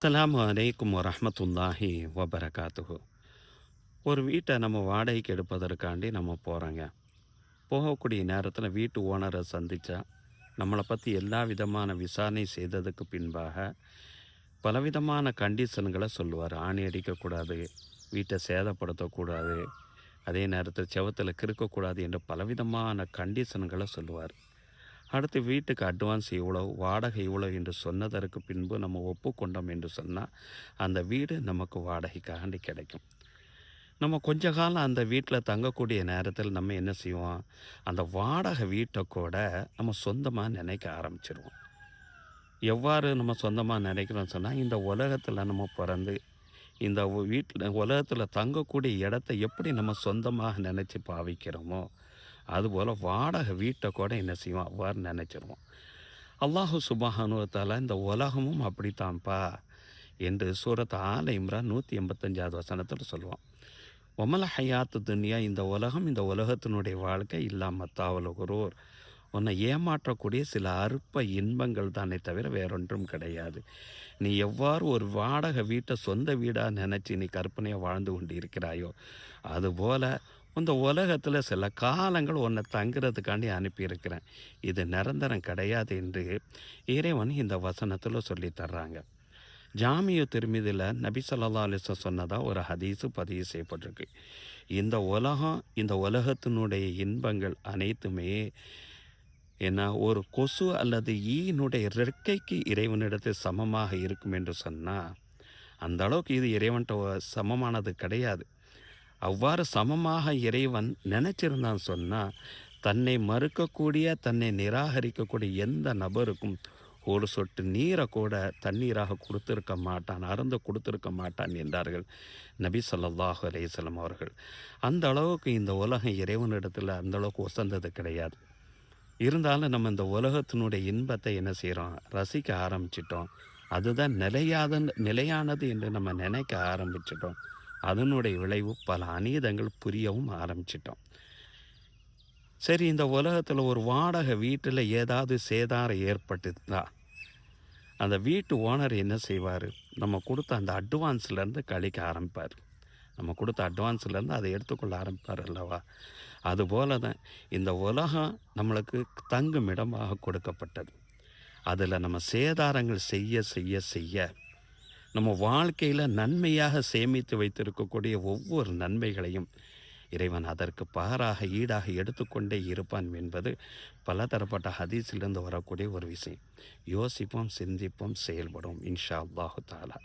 அஸ்ஸலாமு அலைக்கும் வரஹ்மத்துல்லாஹி வபரகாத்துஹு. ஒரு வீட்டை நம்ம வாடகைக்கு எடுப்பதற்காண்டி நம்ம போகிறோங்க போகக்கூடிய நேரத்தில் வீட்டு ஓனரை சந்தித்தா நம்மளை பற்றி எல்லா விதமான விசாரணை செய்ததுக்கு பின்பாக பலவிதமான கண்டிஷன்களை சொல்லுவார். ஆணி அடிக்கக்கூடாது வீட்டை சேதப்படுத்தக்கூடாது அதே நேரத்தில் செவத்தில் கிறுக்கக்கூடாது என்று பலவிதமான கண்டிஷன்களை சொல்லுவார். அடுத்து வீட்டுக்கு அட்வான்ஸ் இவ்வளோ வாடகை இவ்வளோ என்று சொன்னதற்கு பின்பு நம்ம ஒப்புக்கொண்டோம் என்று சொன்னால் அந்த வீடு நமக்கு வாடகைக்காண்டி கிடைக்கும். நம்ம கொஞ்ச காலம் அந்த வீட்டில் தங்கக்கூடிய நேரத்தில் நம்ம என்ன செய்வோம்? அந்த வாடகை வீட்டை கூட நம்ம சொந்தமாக நினைக்க ஆரம்பிச்சிருவோம். எவ்வாறு நம்ம சொந்தமாக நினைக்கிறோன்னு சொன்னால் இந்த உலகத்தில் நம்ம பிறந்து இந்த வீட்டில் உலகத்தில் தங்கக்கூடிய இடத்த எப்படி நம்ம சொந்தமாக நினச்சி பாவிக்கிறோமோ அதுபோல் வாடகை வீட்டை கூட என்ன செய்வோம் அவ்வாறு நினச்சிருவோம் அல்லாஹு சுபஹானுவத்தால் இந்த உலகமும் அப்படித்தான்ப்பா என்று சூரத் ஆல இம்ரான் நூற்றி எண்பத்தஞ்சாவது வசனத்தில் சொல்லுவோம் ஒமல ஹயாத்து துன்யா இந்த உலகம் இந்த உலகத்தினுடைய வாழ்க்கை இல்லாமல் தாவலுகுரோர். உன்னை ஏமாற்றக்கூடிய சில அற்ப இன்பங்கள் தானே தவிர வேறொன்றும் கிடையாது. நீ எவ்வாறு ஒரு வாடகை வீட்டை சொந்த வீடாக நினச்சி நீ கற்பனையாக வாழ்ந்து கொண்டு இருக்கிறாயோ அதுபோல் இந்த உலகத்தில் சில காலங்கள் உன்னை தங்குறதுக்காண்டி அனுப்பியிருக்கிறேன். இது நிரந்தரம் கிடையாது என்று இறைவன் இந்த வசனத்தில் சொல்லி தர்றாங்க. ஜாமிய திருமிதில் நபி சொல்லா அலிச சொன்னதாக ஒரு ஹதீஸு பதிவு செய்யப்பட்டிருக்கு. இந்த உலகம் இந்த உலகத்தினுடைய இன்பங்கள் அனைத்துமே என்ன ஒரு கொசு அல்லது ஈயினுடைய இறக்கைக்கு இறைவனிடத்தில் சமமாக இருக்கும் என்று சொன்னால் அந்த அளவுக்கு இது இறைவன்கிட்ட சமமானது கிடையாது. அவ்வாறு சமமாக இறைவன் நினச்சிருந்தான் சொன்னால் தன்னை மறுக்கக்கூடிய தன்னை நிராகரிக்கக்கூடிய எந்த நபருக்கும் ஒரு சொட்டு நீரை கூட தண்ணீராக கொடுத்துருக்க மாட்டான் அருந்து கொடுத்துருக்க மாட்டான் என்றார்கள் நபி சொல்லாஹு அலையம் அவர்கள். அந்த அளவுக்கு இந்த உலகம் இறைவனிடத்தில் அந்த அளவுக்கு ஒசந்தது கிடையாது. இருந்தாலும் நம்ம இந்த உலகத்தினுடைய இன்பத்தை என்ன செய்கிறோம் ரசிக்க ஆரம்பிச்சிட்டோம். அதுதான் நிலையாத நிலையானது என்று நம்ம நினைக்க ஆரம்பிச்சிட்டோம். அதனுடைய விளைவு பல அநீதங்கள் புரியவும் ஆரம்பிச்சிட்டோம். சரி இந்த உலகத்தில் ஒரு வாடகை வீட்டில் ஏதாவது சேதாரம் ஏற்பட்டுதா? அந்த வீட்டு ஓனர் என்ன செய்வார்? நம்ம கொடுத்த அந்த அட்வான்ஸ்லேருந்து கழிக்க ஆரம்பிப்பார். நம்ம கொடுத்த அட்வான்ஸ்லேருந்து அதை எடுத்துக்கொள்ள ஆரம்பிப்பார் அல்லவா? அதுபோல தான் இந்த உலகம் நம்மளுக்கு தங்கும் இடமாக கொடுக்கப்பட்டது. அதில் நம்ம சேதாரங்கள் செய்ய செய்ய செய்ய நம்ம வாழ்க்கையில் நன்மையாக சேமித்து வைத்திருக்கக்கூடிய ஒவ்வொரு நன்மைகளையும் இறைவன் அதற்கு பாராக ஈடாக எடுத்துக்கொண்டே இருப்பான் என்பது பலதரப்பட்ட ஹதீஸிலிருந்து வரக்கூடிய ஒரு விஷயம். யோசிப்போம் சிந்திப்போம் செயல்படும் இன்ஷா அல்லாஹு தாலா